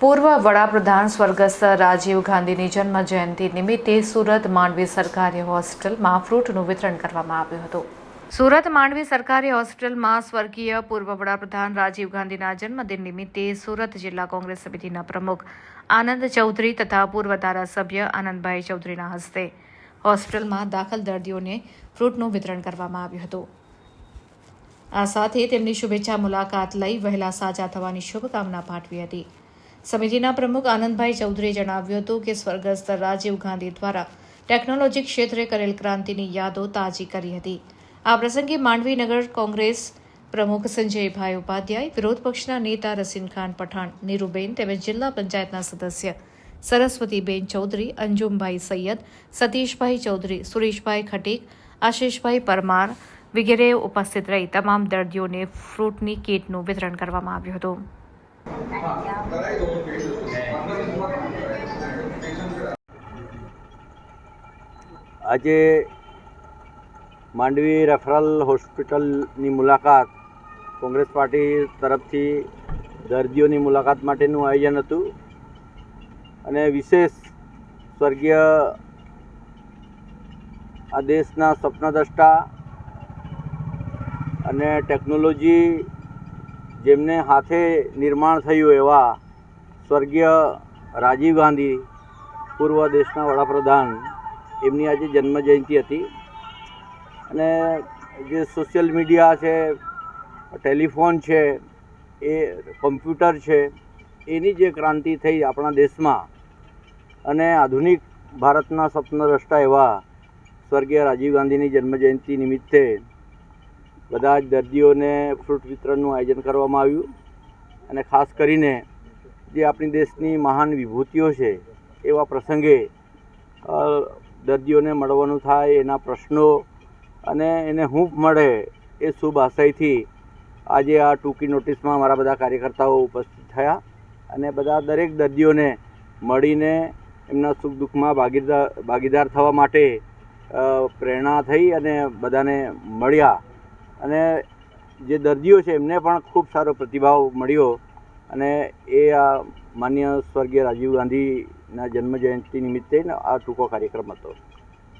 પૂર્વ વડાપ્રધાન સ્વર્ગસ્થ રાજીવ ગાંધીની જન્મ જયંતિ નિમિત્તે સુરત માંડવી સરકારી હોસ્ટેલમાં ફ્રૂટનું વિતરણ કરવામાં આવ્યું હતું. સુરત માંડવી સરકારી હોસ્ટેલમાં સ્વર્ગીય પૂર્વ વડાપ્રધાન રાજીવ ગાંધીના જન્મદિન નિમિત્તે સુરત જિલ્લા કોંગ્રેસ સમિતિના પ્રમુખ આનંદ ચૌધરી તથા પૂર્વ ધારાસભ્ય આનંદભાઈ ચૌધરીના હસ્તે હોસ્પિટલમાં દાખલ દર્દીઓને ફ્રૂટનું વિતરણ કરવામાં આવ્યું હતું. આ સાથે તેમની શુભેચ્છા મુલાકાત લઈ વહેલા સાજા થવાની શુભકામના પાઠવી હતી. સમિતિના પ્રમુખ આનંદભાઈ ચૌધરીએ જણાવ્યું હતું કે સ્વર્ગસ્થ રાજીવ ગાંધી દ્વારા ટેકનોલોજી ક્ષેત્રે કરેલ ક્રાંતિની યાદો તાજી કરી હતી. આ પ્રસંગે માંડવી નગર કોંગ્રેસ પ્રમુખ સંજયભાઈ ઉપાધ્યાય, વિરોધ પક્ષના નેતા રસીન ખાન પઠાણ, નીરુબેન તેમજ જિલ્લા પંચાયતના સદસ્ય સરસ્વતીબેન ચૌધરી, અંજુમભાઈ સૈયદ, સતીશભાઈ ચૌધરી, સુરેશભાઈ ખટીક, આશીષભાઈ પરમાર વગેરે ઉપસ્થિત રહી તમામ દર્દીઓને ફ્રૂટની કીટનું વિતરણ કરવામાં આવ્યું હતું. આજે માંડવી રેફરલ હોસ્પિટલની મુલાકાત કોંગ્રેસ પાર્ટી તરફથી દર્દીઓની મુલાકાત માટેનું આયોજન હતું અને વિશેષ સ્વર્ગીય આ દેશના સ્વપ્નદ્રષ્ટા અને ટેકનોલોજી જેમને હાથે નિર્માણ થયું એવા સ્વર્ગીય રાજીવ ગાંધી, પૂર્વ દેશના વડાપ્રધાન, એમની આજે જન્મ જયંતિ હતી. અને જે સોશિયલ મીડિયા છે, ટેલિફોન છે, એ કોમ્પ્યુટર છે, એની જે ક્રાંતિ થઈ આપણા દેશમાં, અને આધુનિક ભારતના સ્વપ્નદ્રષ્ટા એવા સ્વર્ગીય રાજીવ ગાંધીની જન્મજયંતિ નિમિત્તે બધા જ દર્દીઓને ફ્રૂટ વિતરણનું આયોજન કરવામાં આવ્યું. અને ખાસ કરીને જે આપણી દેશની મહાન વિભૂતિઓ છે, એવા પ્રસંગે દર્દીઓને મળવાનું થાય એના પ્રશ્નો અને એને હૂંફ મળે એ શુભ આશયથી આજે આ ટૂંકી નોટિસમાં મારા બધા કાર્યકર્તાઓ ઉપસ્થિત થયા અને બધા દરેક દર્દીઓને મળીને એમના સુખ દુઃખમાં ભાગીદાર ભાગીદાર થવા માટે પ્રેરણા થઈ અને બધાને મળ્યા. અને જે દર્દીઓ છે, એમને પણ ખૂબ સારો પ્રતિભાવ મળ્યો. અને એ આ માન્ય સ્વર્ગીય રાજીવ ગાંધીના જન્મજયંતિ નિમિત્તે આ ટૂંકો કાર્યક્રમ હતો.